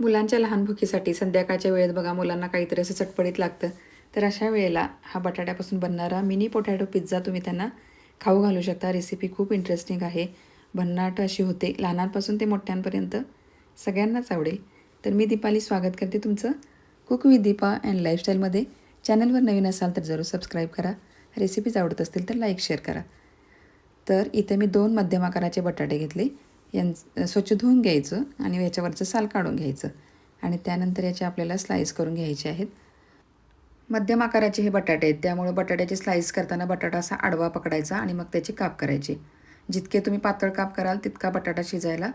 मुलांच्या लहान भुकीसाठी संध्याकाळच्या वेळेत बघा मुलांना काहीतरी असं चटपटीत लागतं. तर अशा वेळेला हा बटाट्यापासून बनणारा मिनी पोटॅटो पिझ्झा तुम्ही त्यांना खाऊ घालू शकता. रेसिपी खूप इंटरेस्टिंग आहे. भन्नाट अशी होते. लहानांपासून ते मोठ्यांपर्यंत सगळ्यांनाच आवडेल. तर मी दीपाली स्वागत करते तुमचं कुक विथ दीपा अँड लाईफस्टाईलमध्ये चॅनलवर नवीन असाल तर जरूर सबस्क्राईब करा. रेसिपीज आवडत असतील तर लाईक शेअर करा. तर इथे मी दोन मध्यम आकाराचे बटाटे घेतले. यां स्वच्छ धुवून घ्यायचं आणि याच्यावरचं साल काढून घ्यायचं. आणि त्यानंतर याचे आपल्याला स्लाईस करून घ्यायचे आहेत. मध्यम आकाराचे हे बटाटे आहेत. त्यामुळे बटाट्याचे स्लाईस करताना बटाटा असा आडवा पकडायचा आणि मग त्याचे काप करायचे. जितके तुम्ही पातळ काप कराल तितका बटाटा शिजायला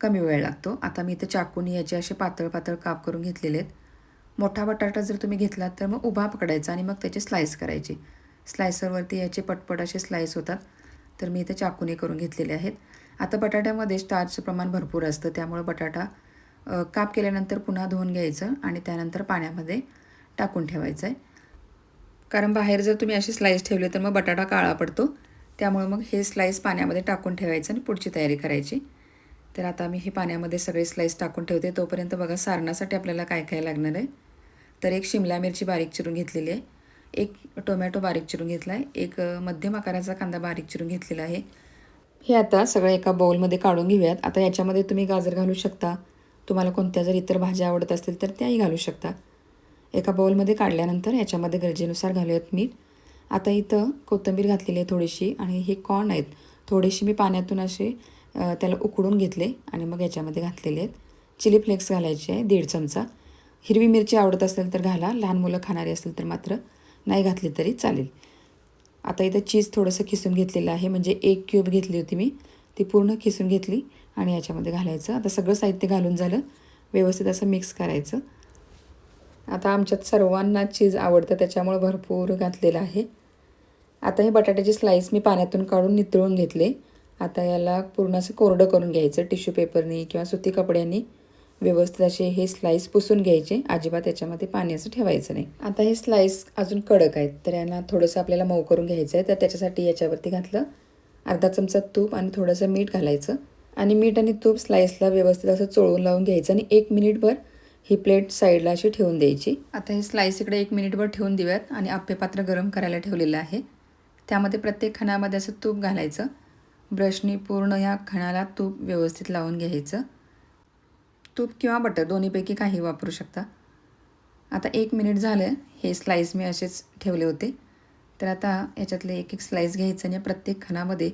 कमी वेळ लागतो. आता मी इथे चाकूनी याचे असे पातळ पातळ काप करून घेतलेले आहेत. मोठा बटाटा जर तुम्ही घेतलात तर मग उभा पकडायचा आणि मग त्याचे स्लाईस करायचे. स्लायसरवरती याचे पटपट असे स्लाईस होतात. तर मी इथे चाकूने करून घेतलेले आहेत. आता बटाट्यामध्ये स्टार्चचं प्रमाण भरपूर असतं त्यामुळं बटाटा काप केल्यानंतर पुन्हा धुवून घ्यायचं आणि त्यानंतर पाण्यामध्ये टाकून ठेवायचं आहे कारण बाहेर जर तुम्ही असे स्लाईस ठेवले तर मग बटाटा काळा पडतो त्यामुळे मग हे स्लाईस पाण्यामध्ये टाकून ठेवायचं आणि पुढची तयारी करायची. तर आता मी हे पाण्यामध्ये सगळे स्लाईस टाकून ठेवते तोपर्यंत बघा सारणासाठी आपल्याला काय काय लागणार आहे. तर एक शिमला मिरची बारीक चिरून घेतलेली आहे एक टोमॅटो बारीक चिरून घेतला आहे एक मध्यम आकाराचा कांदा बारीक चिरून घेतलेला आहे हे आता सगळं एका बाऊलमध्ये काढून घेऊयात. आता याच्यामध्ये तुम्ही गाजर घालू शकता. तुम्हाला कोणत्या जर इतर भाज्या आवडत असतील तर त्याही घालू शकता. एका बाऊलमध्ये काढल्यानंतर याच्यामध्ये गरजेनुसार घालूयात मीठ. आता इथं कोथिंबीर घातलेली आहे थोडीशी आणि हे कॉर्न आहेत. थोडीशी मी पाण्यातून असे त्याला उकडून घेतले आणि मग याच्यामध्ये घातलेले आहेत. चिली फ्लेक्स घालायचे आहे दीड चमचा. हिरवी मिरची आवडत असेल तर घाला. लहान मुलं खाणारी असेल तर मात्र नाही घातली तरी चालेल. आता इथं चीज थोडंसं खिसून घेतलेलं आहे. म्हणजे एक क्यूब घेतली होती मी. ती पूर्ण खिसून घेतली आणि याच्यामध्ये घालायचं. आता सगळं साहित्य घालून झालं. व्यवस्थित असं मिक्स करायचं. आता आमच्यात सर्वांना चीज आवडतं. त्याच्यामुळे भरपूर घातलेलं आहे. आता हे बटाट्याची स्लाईस मी पाण्यातून काढून नितळून घेतले. आता याला पूर्ण असं कोरडं करून घ्यायचं. टिश्यू पेपरनी किंवा सुती कपड्यांनी. व्यवस्थित असे हे स्लाईस पुसून घ्यायचे. अजिबात त्याच्यामध्ये पाणी असं ठेवायचं नाही. आता हे स्लाईस अजून कडक आहेत. तर यांना थोडंसं आपल्याला मऊ करून घ्यायचं आहे. तर त्याच्यासाठी याच्यावरती घातलं अर्धा चमचा तूप आणि थोडंसं मीठ घालायचं. आणि मीठ आणि तूप स्लाईसला व्यवस्थित असं चोळून लावून घ्यायचं आणि एक मिनिटभर ही प्लेट साईडला अशी ठेवून द्यायची. आता हे स्लाईस इकडे एक मिनिटभर ठेवून देऊयात आणि आप्पे पात्र गरम करायला ठेवलेलं आहे. त्यामध्ये प्रत्येक खणामध्ये असं तूप घालायचं. ब्रशनी पूर्ण या खणाला तूप व्यवस्थित लावून घ्यायचं. तूप किंवा बटर दोन्हीपैकी काही वापरू शकता. आता एक मिनिट झालं हे स्लाईस मी असेच ठेवले होते. तर आता याच्यातले एक एक स्लाईस घ्यायचं आणि प्रत्येक खणामध्ये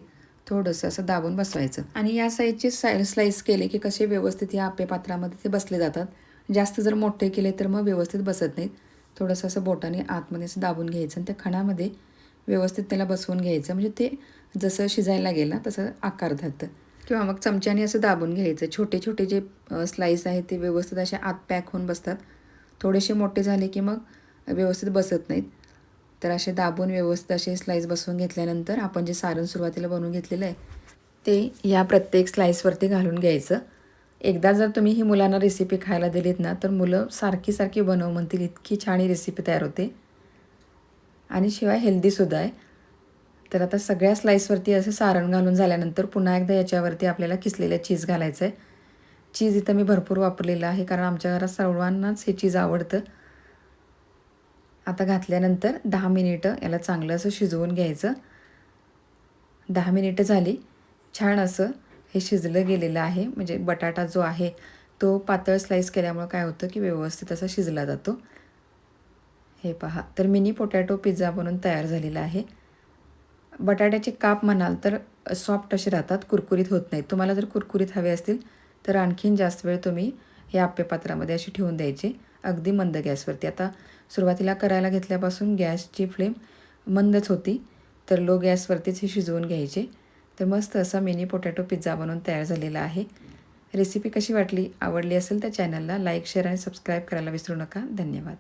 थोडंसं असं दाबून बसवायचं. आणि या साईजचे साय स्लाईस केले की कसे व्यवस्थित या आप्पे पात्रामध्ये ते बसले जातात. जास्त जर मोठे केले तर मग व्यवस्थित बसत नाहीत. थोडंसं असं बोटाने आतमध्ये असं दाबून घ्यायचं आणि त्या खणामध्ये व्यवस्थित त्याला बसवून घ्यायचं. म्हणजे ते जसं शिजायला गेलं तसं आकार धरतं. किंवा मग चमच्याने असं दाबून घ्यायचं. छोटे छोटे जे स्लाईस आहेत ते व्यवस्थित असे आत पॅक होऊन बसतात. थोडेसे मोठे झाले की मग व्यवस्थित बसत नाहीत. तर असे दाबून व्यवस्थित असे स्लाईस बसवून घेतल्यानंतर आपण जे सारण सुरुवातीला बनवून घेतलेलं आहे ते या प्रत्येक स्लाईसवरती घालून घ्यायचं. एकदा जर तुम्ही ही मुलांना रेसिपी खायला दिलीत ना तर मुलं सारखी सारखी बनव म्हणतील. इतकी छान ही रेसिपी तयार होते. आणि शिवाय हेल्दीसुद्धा आहे. तर आता सगळ्या स्लाईसवरती असं सारण घालून झाल्यानंतर पुन्हा एकदा याच्यावरती आपल्याला किसलेलं चीज घालायचं आहे चीज इथं मी भरपूर वापरलेलं आहे कारण आमच्या घरात सर्वांनाच हे चीज आवडतं. आता घातल्यानंतर दहा मिनिटं याला चांगलं असं शिजवून घ्यायचं. दहा मिनिटं झाली. छान असं हे शिजलं गेलेलं आहे. म्हणजे बटाटा जो आहे तो पातळ स्लाईस केल्यामुळं काय होतं की व्यवस्थित असा शिजला जातो. हे पहा. तर मिनी पोटॅटो पिझ्झा बनून तयार झालेला आहे. बटाट्याचे काप म्हणाल तर सॉफ्ट असे राहतात कुरकुरीत होत नाहीत. तुम्हाला जर कुरकुरीत हवे असतील तर आणखीन जास्त वेळ तुम्ही हे आप्यपात्रामध्ये अशी ठेवून द्यायचे. अगदी मंद गॅसवरती. आता सुरुवातीला करायला घेतल्यापासून गॅसची फ्लेम मंदच होती तर लो गॅसवरतीच हे शिजवून घ्यायचे. तर मस्त असा मिनी पोटॅटो पिझ्झा बनवून तयार झालेला आहे. रेसिपी कशी वाटली आवडली असेल तर चॅनलला लाईक शेअर आणि सबस्क्राईब करायला विसरू नका. धन्यवाद.